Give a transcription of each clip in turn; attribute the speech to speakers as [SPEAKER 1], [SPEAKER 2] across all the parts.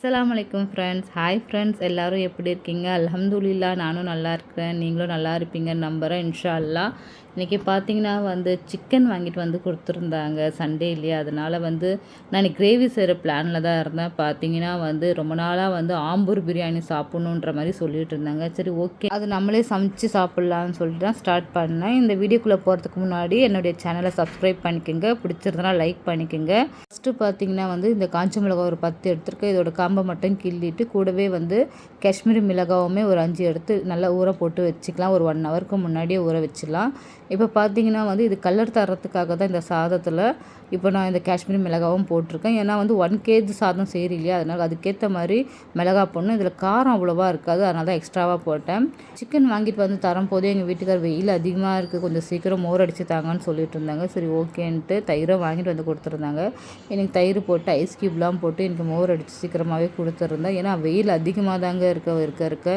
[SPEAKER 1] அஸ்லாம் வலைக்கம் friends hi friends எல்லோரும் எப்படி இருக்கீங்க? அலமதுல்லா நானும் நல்லா இருக்கிறேன். நீங்களும் நல்லா இருப்பீங்கன்னு நம்புகிறேன் இன்ஷா அல்லா இன்றைக்கி பார்த்தீங்கன்னா வந்து சிக்கன் வாங்கிட்டு வந்து கொடுத்துருந்தாங்க. சண்டே இல்லையா? அதனால் வந்து நான் கிரேவி செய்கிற பிளானில் தான் இருந்தேன். பார்த்தீங்கன்னா வந்து ரொம்ப நாளாக வந்து ஆம்பூர் பிரியாணி சாப்பிட்ணுன்ற மாதிரி சொல்லிட்டு இருந்தாங்க. சரி ஓகே அது நம்மளே சமைச்சு சாப்பிட்லான்னு சொல்லிட்டு தான் ஸ்டார்ட் பண்ணேன். இந்த வீடியோக்குள்ளே போகிறதுக்கு முன்னாடி என்னுடைய சேனலை சப்ஸ்கிரைப் பண்ணிக்கோங்க. பிடிச்சிருந்தனா லைக் பண்ணிக்கோங்க. ஃபஸ்ட்டு பார்த்தீங்கன்னா வந்து இந்த காஞ்ச மிளகாய் ஒரு பத்து எடுத்துருக்கேன். இதோட காம்பை மட்டும் கிள்ளிட்டு கூடவே வந்து காஷ்மீரி மிளகாவுமே ஒரு அஞ்சு எடுத்து நல்லா ஊற போட்டு வச்சுக்கலாம். ஒரு ஒன் ஹவருக்கு முன்னாடியே ஊற வச்சிடலாம். இப்போ பார்த்தீங்கன்னா வந்து இது கலர் தரத்துக்காக தான் இந்த சாதத்தில் இப்போ நான் இந்த காஷ்மீரி மிளகாவும் போட்டிருக்கேன். ஏன்னா வந்து ஒன் கேஜி சாதம் செய்கிறீ இல்லையா? அதனால் அதுக்கேற்ற மாதிரி மிளகா போடணும். இதில் காரம் அவ்வளோவா இருக்காது. அதனால தான் எக்ஸ்ட்ராவாக போட்டேன். சிக்கன் வாங்கிட்டு வந்து தரும் போதே எங்கள் வீட்டுக்கார் வெயில் அதிகமாக இருக்குது கொஞ்சம் சீக்கிரம் மோர் அடித்து தாங்கன்னு சொல்லிட்டு இருந்தாங்க. சரி ஓகேன்ட்டு தயிரும் வாங்கிட்டு வந்து கொடுத்துருந்தாங்க. எனக்கு தயிர் போட்டு ஐஸ் க்யூப்லாம் போட்டு எனக்கு மோர் அடித்து அதிகமாகவே கொடுத்துருந்தேன். ஏன்னா வெயில் அதிகமாக தாங்க இருக்க இருக்க இருக்க.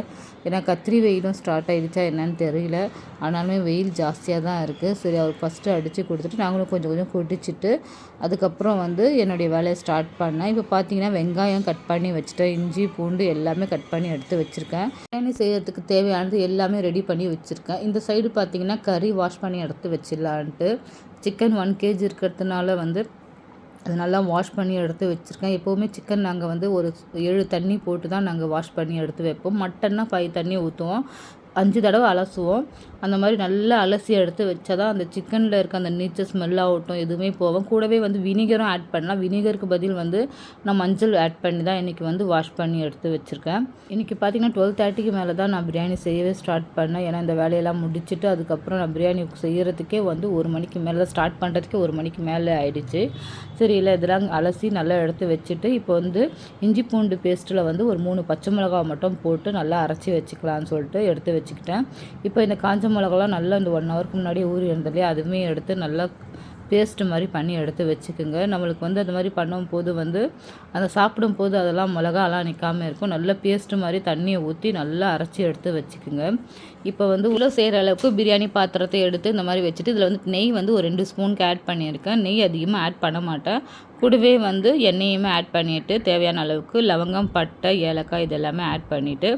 [SPEAKER 1] ஏன்னா கத்திரி வெயிலும் ஸ்டார்ட் ஆகிடுச்சா என்னன்னு தெரியல. ஆனாலுமே வெயில் ஜாஸ்தியாக தான் இருக்குது சரி அவர் ஃபஸ்ட்டு அடித்து கொடுத்துட்டு நாங்களும் கொஞ்சம் கொஞ்சம் குடிச்சிட்டு அதுக்கப்புறம் வந்து என்னுடைய வேலையை ஸ்டார்ட் பண்ணேன். இப்போ பார்த்தீங்கன்னா வெங்காயம் கட் பண்ணி வச்சுட்டேன். இஞ்சி பூண்டு எல்லாமே கட் பண்ணி எடுத்து வச்சுருக்கேன். பிரியாணி செய்கிறதுக்கு தேவையானது எல்லாமே ரெடி பண்ணி வச்சுருக்கேன். இந்த சைடு பார்த்தீங்கன்னா கறி வாஷ் பண்ணி எடுத்து வச்சிடலான்ட்டு சிக்கன் ஒன் கேஜி இருக்கிறதுனால வந்து அது நல்லா வாஷ் பண்ணி எடுத்து வச்சுருக்கேன். எப்போவுமே சிக்கன் நாங்கள் வந்து ஒரு ஏழு தண்ணி போட்டு தான் நாங்கள் வாஷ் பண்ணி எடுத்து வைப்போம். மட்டன்னா ஃபைவ் தண்ணி ஊற்றுவோம் அஞ்சு தடவை அலசுவோம். அந்த மாதிரி நல்லா அலசி எடுத்து வச்சா தான் அந்த சிக்கனில் இருக்க அந்த நீச்சல் ஸ்மெல்லாகட்டும் எதுவுமே போவோம் கூடவே வந்து வினிகரும் ஆட் பண்ணலாம். வினிகருக்கு பதில் வந்து நான் மஞ்சள் ஆட் பண்ணி தான் இன்றைக்கி வந்து வாஷ் பண்ணி எடுத்து வச்சுருக்கேன். இன்றைக்கி பார்த்தீங்கன்னா டுவெல் தேர்ட்டிக்கு மேலே தான் நான் பிரியாணி செய்யவே ஸ்டார்ட் பண்ணேன். ஏன்னா இந்த வேலையெல்லாம் முடிச்சுட்டு அதுக்கப்புறம் நான் பிரியாணி செய்கிறதுக்கே வந்து ஒரு மணிக்கு மேலே ஸ்டார்ட் பண்ணுறதுக்கே ஒரு மணிக்கு மேலே ஆயிடுச்சு. சரி இல்லை இதெல்லாம் அலசி நல்லா எடுத்து வச்சுட்டு இப்போ வந்து இஞ்சி பூண்டு பேஸ்ட்டில் வந்து ஒரு மூணு பச்சை மிளகாய் மட்டும் போட்டு நல்லா அரைச்சி வச்சுக்கலான்னு சொல்லிட்டு எடுத்து வச்சுக்கிட்டேன். இப்போ இந்த காஞ்ச மிளகாலாம் நல்லா இந்த ஒன் ஹவருக்கு முன்னாடியே ஊறி இருந்ததுலேயே அதுவுமே எடுத்து நல்லா பேஸ்ட்டு மாதிரி பண்ணி எடுத்து வச்சுக்கோங்க. நம்மளுக்கு வந்து அந்த மாதிரி பண்ணும்போது வந்து அதை சாப்பிடும் போது அதெல்லாம் மிளகாலாம் நிற்காமல் இருக்கும். நல்லா பேஸ்ட்டு மாதிரி தண்ணியை ஊற்றி நல்லா அரைச்சி எடுத்து வச்சுக்கோங்க. இப்போ வந்து உள்ள செய்கிற அளவுக்கு பிரியாணி பாத்திரத்தை எடுத்து இந்த மாதிரி வச்சுட்டு இதில் வந்து நெய் வந்து ஒரு ரெண்டு ஸ்பூனுக்கு ஆட் பண்ணியிருக்கேன். நெய் அதிகமாக ஆட் பண்ண மாட்டேன். கூடவே வந்து எண்ணெயுமே ஆட் பண்ணிவிட்டு தேவையான அளவுக்கு லவங்கம் பட்டை ஏலக்காய் இது எல்லாமே ஆட் பண்ணிவிட்டு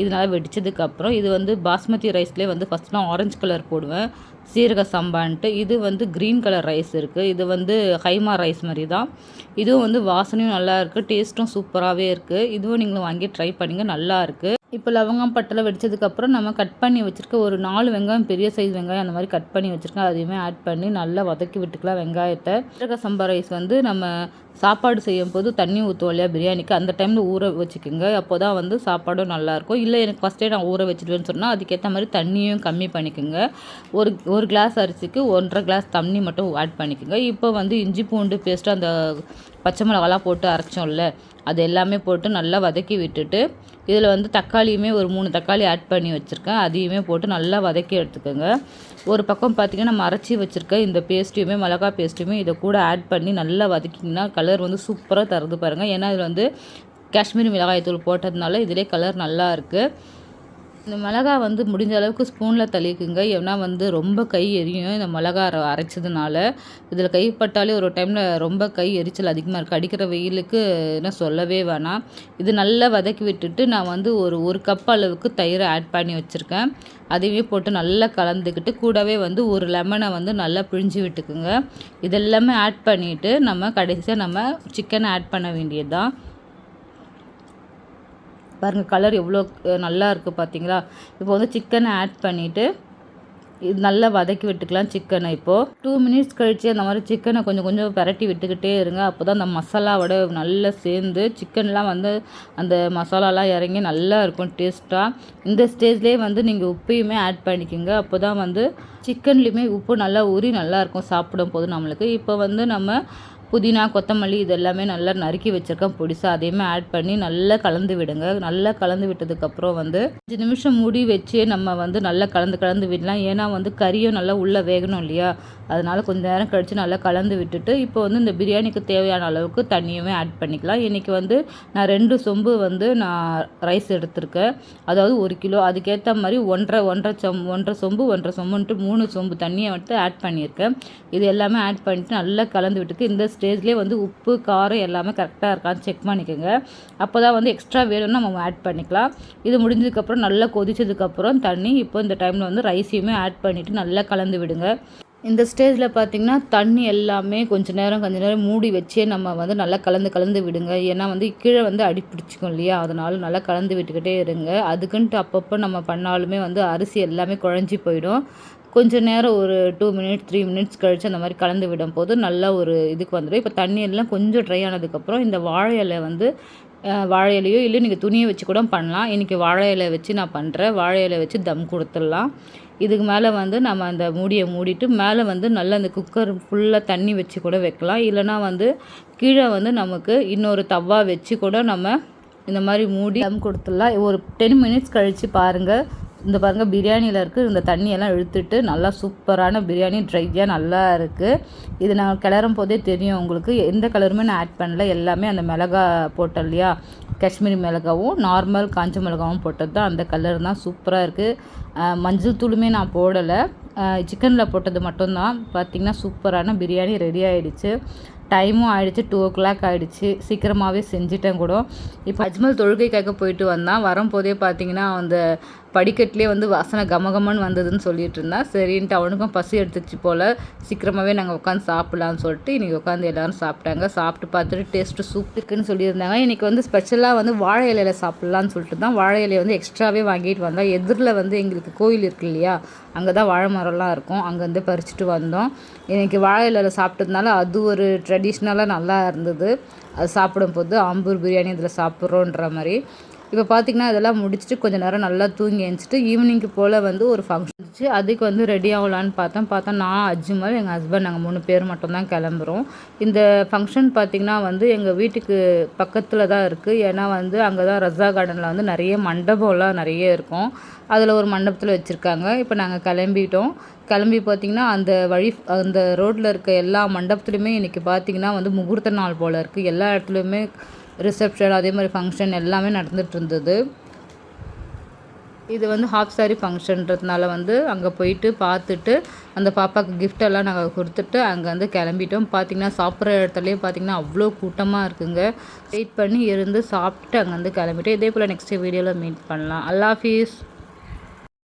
[SPEAKER 1] இதனால் வெடித்ததுக்கப்புறம் இது வந்து பாஸ்மதி ரைஸ்லேயே வந்து ஃபஸ்ட் நான் ஆரஞ்சு கலர் போடுவேன். சீரக சம்பான்ட்டு இது வந்து க்ரீன் கலர் ரைஸ் ரைஸ் இருக்குது இது வந்து ஹைமா ரைஸ் மாதிரி தான் இதுவும் வந்து வாசனையும் நல்லா இருக்குது டேஸ்ட்டும் சூப்பராகவே இருக்குது இதுவும் நீங்களும் வாங்கி ட்ரை பண்ணுங்கள் நல்லா இருக்குது இப்போ லவங்கம் பட்டெல்லாம் வெடிச்சதுக்கப்புறம் நம்ம கட் பண்ணி வச்சுருக்க ஒரு நாலு வெங்காயம் பெரிய சைஸ் வெங்காயம் அந்த மாதிரி கட் பண்ணி வச்சுருக்கேன். அதையுமே ஆட் பண்ணி நல்லா வதக்கி விட்டுக்கலாம் வெங்காயத்தை. சீரக சம்பா ரைஸ் வந்து நம்ம சாப்பாடு செய்யும் போது தண்ணி ஊற்றுவோம் இல்லையா பிரியாணிக்கு. அந்த டைமில் ஊற வச்சுக்கோங்க. அப்போ தான் வந்து சாப்பாடும் நல்லாயிருக்கும். இல்லை எனக்கு ஃபஸ்ட்டே நான் ஊற வச்சுடுவேன்னு சொன்னால் அதுக்கேற்ற மாதிரி தண்ணியும் கம்மி பண்ணிக்கோங்க. ஒரு ஒரு கிளாஸ் அரிசிக்கு ஒன்றரை கிளாஸ் தண்ணி மட்டும் ஆட் பண்ணிக்கோங்க. இப்போ வந்து இஞ்சி பூண்டு பேஸ்ட்டு அந்த பச்சை மிளகாலாம் போட்டு அரைச்சோம்ல அது எல்லாமே போட்டு நல்லா வதக்கி விட்டுட்டு இதில் வந்து தக்காளியுமே ஒரு மூணு தக்காளி ஆட் பண்ணி வச்சுருக்கேன். அதையுமே போட்டு நல்லா வதக்கி எடுத்துக்கோங்க. ஒரு பக்கம் பார்த்திங்கன்னா நம்ம அரைச்சி வச்சுருக்க இந்த பேஸ்ட்டையுமே மிளகா பேஸ்ட்டையுமே இதை கூட ஆட் பண்ணி நல்லா வதக்கிங்கன்னா கலர் வந்து சூப்பராக தருது பாருங்கள் ஏன்னா இதில் வந்து காஷ்மீரி மிளகாய் தூள் போட்டதுனால இதிலே கலர் நல்லா இருக்குது இந்த மிளகா வந்து முடிஞ்ச அளவுக்கு ஸ்பூனில் தளிக்குங்க ஏன்னா வந்து ரொம்ப கை எரியும். இந்த மிளகா அரை அரைச்சதுனால இதில் கைப்பட்டாலே ஒரு டைமில் ரொம்ப கை எரிச்சல் அதிகமாக இருக்குது அடிக்கிற வெயிலுக்கு என்ன சொல்லவே வேணாம். இது நல்லா வதக்கி விட்டுட்டு நான் வந்து ஒரு ஒரு கப் அளவுக்கு தயிரை ஆட் பண்ணி வச்சுருக்கேன். அதையுமே போட்டு நல்லா கலந்துக்கிட்டு கூடவே வந்து ஒரு லெமனை வந்து நல்லா பிழிஞ்சு விட்டுக்குங்க. இதெல்லாமே ஆட் பண்ணிவிட்டு நம்ம கடைசியாக நம்ம சிக்கனை ஆட் பண்ண வேண்டியது தான் பாருங்கள் கலர் எவ்வளோ நல்லா இருக்குது பார்த்தீங்களா இப்போ வந்து சிக்கனை ஆட் பண்ணிவிட்டு இது நல்லா வதக்கி விட்டுக்கலாம் சிக்கனை இப்போது டூ மினிட்ஸ் கழித்து அந்த மாதிரி சிக்கனை கொஞ்சம் கொஞ்சம் பரட்டி விட்டுக்கிட்டே இருங்க. அப்போ தான் அந்த மசாலாவோட நல்லா சேர்ந்து சிக்கன்லாம் வந்து அந்த மசாலாலாம் இறங்கி நல்லா இருக்கும் டேஸ்ட்டாக இந்த ஸ்டேஜ்லேயே வந்து நீங்கள் உப்பையுமே ஆட் பண்ணிக்கோங்க. அப்போ தான் வந்து சிக்கன்லேயுமே உப்பு நல்லா ஊறி நல்லாயிருக்கும் சாப்பிடும் போது நம்மளுக்கு. இப்போ வந்து நம்ம புதினா கொத்தமல்லி இது எல்லாமே நல்லா நறுக்கி வச்சுருக்கேன். பொடிசா அதையுமே ஆட் பண்ணி நல்லா கலந்து விடுங்க. நல்லா கலந்து விட்டதுக்கப்புறம் வந்து அஞ்சு நிமிஷம் மூடி வச்சு நம்ம வந்து நல்லா கலந்து கலந்து விடலாம். ஏன்னா வந்து கறியும் நல்லா உள்ளே வேகணும் இல்லையா? அதனால் கொஞ்சம் நேரம் கழித்து நல்லா கலந்து விட்டுட்டு இப்போ வந்து இந்த பிரியாணிக்கு தேவையான அளவுக்கு தண்ணியுமே ஆட் பண்ணிக்கலாம். இன்றைக்கி வந்து நான் ரெண்டு சொம்பு வந்து நான் ரைஸ் எடுத்திருக்கேன். அதாவது ஒரு கிலோ. அதுக்கேற்ற மாதிரி ஒன்றரை ஒன்றரை சொம் ஒன்றரை சொம்பு ஒன்றரை சொம்புன்ட்டு மூணு சொம்பு தண்ணியை வந்து ஆட் பண்ணியிருக்கேன். இது எல்லாமே ஆட் பண்ணிட்டு நல்லா கலந்து விட்டுக்கு இந்த ஸ்டேஜ்லேயே வந்து உப்பு காரம் எல்லாமே கரெக்டாக இருக்கான்னு செக் பண்ணிக்கோங்க. அப்போ தான் வந்து எக்ஸ்ட்ரா வேணும்னா நம்ம ஆட் பண்ணிக்கலாம். இது முடிஞ்சதுக்கப்புறம் நல்லா கொதிச்சதுக்கப்புறம் தண்ணி இப்போ இந்த டைமில் வந்து ரைஸையுமே ஆட் பண்ணிவிட்டு நல்லா கலந்து விடுங்க. இந்த ஸ்டேஜில் பார்த்திங்கன்னா தண்ணி எல்லாமே கொஞ்ச நேரம் கொஞ்ச நேரம் மூடி வச்சே நம்ம வந்து நல்லா கலந்து கலந்து விடுங்க. ஏன்னா வந்து கீழே வந்து அடி பிடிச்சிக்கும் இல்லையா? அதனால நல்லா கலந்து விட்டுக்கிட்டே இருங்க. அதுக்குன்ட்டு அப்பப்போ நம்ம பண்ணாலுமே வந்து அரிசி எல்லாமே குழஞ்சி போயிடும். கொஞ்சம் நேரம் ஒரு டூ மினிட்ஸ் த்ரீ மினிட்ஸ் கழித்து அந்த மாதிரி கலந்து விடும் போது நல்லா ஒரு இதுக்கு வந்துடும். இப்போ தண்ணியெல்லாம் கொஞ்சம் ட்ரை ஆனதுக்கப்புறம் இந்த வாழை இலை வந்து வாழை இலையோ இல்லை நீங்கள் துணியை வச்சு கூட பண்ணலாம். இன்றைக்கி வாழை இலை வச்சு நான் பண்ணுறேன் வாழை இலை வச்சு தம் கொடுத்துடலாம். இதுக்கு மேலே வந்து நம்ம அந்த மூடியை மூடிட்டு மேலே வந்து நல்லா அந்த குக்கர் ஃபுல்லாக தண்ணி வச்சு கூட வைக்கலாம். இல்லைனா வந்து கீழே வந்து நமக்கு இன்னொரு தவா வச்சு கூட நம்ம இந்த மாதிரி மூடி தம் கொடுத்துடலாம். ஒரு டென் மினிட்ஸ் கழித்து பாருங்கள் இந்த பாருங்கள் பிரியாணியில் இருக்குது இந்த தண்ணியெல்லாம் இழுத்துட்டு நல்லா சூப்பரான பிரியாணி ட்ரையாக நல்லா இருக்குது இது நான் கிளறும் போதே தெரியும் உங்களுக்கு. எந்த கலருமே நான் ஆட் பண்ணல. எல்லாமே அந்த மிளகா போட்டோம் இல்லையா? காஷ்மீரி மிளகாவும் நார்மல் காஞ்ச மிளகாவும் போட்டது தான். அந்த கலர் தான் சூப்பராக இருக்குது மஞ்சள் தூளுமே நான் போடலை. சிக்கனில் போட்டது மட்டும்தான். பார்த்திங்கன்னா சூப்பரான பிரியாணி ரெடி ஆகிடுச்சு டைமும் ஆகிடுச்சு டூ ஓ கிளாக் ஆகிடுச்சு சீக்கிரமாகவே செஞ்சிட்டேன் கூட. இப்போ அஜ்மல் தொழுகைக்காக போயிட்டு வந்தான். வரும்போதே பார்த்தீங்கன்னா அந்த படிக்கட்டிலே வந்து வாசனை கமகமன்னு வந்ததுன்னு சொல்லிட்டு இருந்தான். சரின்ட்டு அவனுக்கும் பசி எடுத்துச்சு போல். சீக்கிரமாகவே நாங்கள் உட்காந்து சாப்பிட்லான்னு சொல்லிட்டு இன்றைக்கி உட்காந்து எல்லோரும் சாப்பிட்டாங்க. சாப்பிட்டு பார்த்துட்டு டேஸ்ட்டு சூப் இருக்குன்னு சொல்லியிருந்தாங்க. இன்றைக்கி வந்து ஸ்பெஷலாக வந்து வாழை இலையில் சாப்பிட்லான்னு சொல்லிட்டு தான் வாழை இலையை வந்து எக்ஸ்ட்ராவே வாங்கிட்டு வந்தோம் எதிரில் வந்து எங்களுக்கு கோயில் இருக்கு இல்லையா அங்கே தான் வாழை மரம்லாம் இருக்கும். அங்கேருந்து பறிச்சுட்டு வந்தோம். இன்றைக்கி வாழை இலையில் சாப்பிட்டதுனால அது ஒரு ட்ரெடிஷ்னலாக நல்லா இருந்தது. அது சாப்பிடும்போது ஆம்பூர் பிரியாணி இதில் சாப்பிட்றோன்ற மாதிரி. இப்போ பார்த்திங்கன்னா இதெல்லாம் முடிச்சுட்டு கொஞ்சம் நேரம் நல்லா தூங்கி எழுந்துச்சிட்டு ஈவினிங்க்கு போல் வந்து ஒரு ஃபங்க்ஷன் இருந்துச்சு. அதுக்கு வந்து ரெடி ஆகலான்னு பார்த்தோம் பார்த்தா நான் அஜ்மல் எங்கள் ஹஸ்பண்ட் நாங்கள் மூணு பேர் மட்டும்தான் கிளம்புறோம். இந்த ஃபங்க்ஷன் பார்த்திங்கன்னா வந்து எங்கள் வீட்டுக்கு பக்கத்தில் தான் இருக்குது ஏன்னா வந்து அங்கே தான் ரஸா கார்டனில் வந்து நிறைய மண்டபம்லாம் நிறைய இருக்கும். அதில் ஒரு மண்டபத்தில் வச்சுருக்காங்க. இப்போ நாங்கள் கிளம்பிட்டோம். கிளம்பி பார்த்திங்கன்னா அந்த வழி அந்த ரோட்டில் இருக்க எல்லா மண்டபத்துலையுமே இன்றைக்கி பார்த்திங்கன்னா வந்து முகூர்த்த நாள் போல் இருக்குது எல்லா இடத்துலையுமே ரிசப்ஷன் அதே மாதிரி ஃபங்க்ஷன் எல்லாமே நடந்துகிட்டு இருந்தது. இது வந்து ஹாஃப் சாரி ஃபங்க்ஷன்றதுனால வந்து அங்கே போயிட்டு பார்த்துட்டு அந்த பாப்பாவுக்கு கிஃப்டெல்லாம் நாங்கள் கொடுத்துட்டு அங்கே வந்து கிளம்பிட்டோம். பார்த்திங்கன்னா சாப்பிட்ற இடத்துலையே பார்த்திங்கன்னா அவ்வளோ கூட்டமாக இருக்குங்க. வெயிட் பண்ணி இருந்து சாப்பிட்டு அங்கே வந்து கிளம்பிட்டோம். இதே போல் நெக்ஸ்ட் வீடியோவில் மீட் பண்ணலாம். அல்லாஃபீஸ்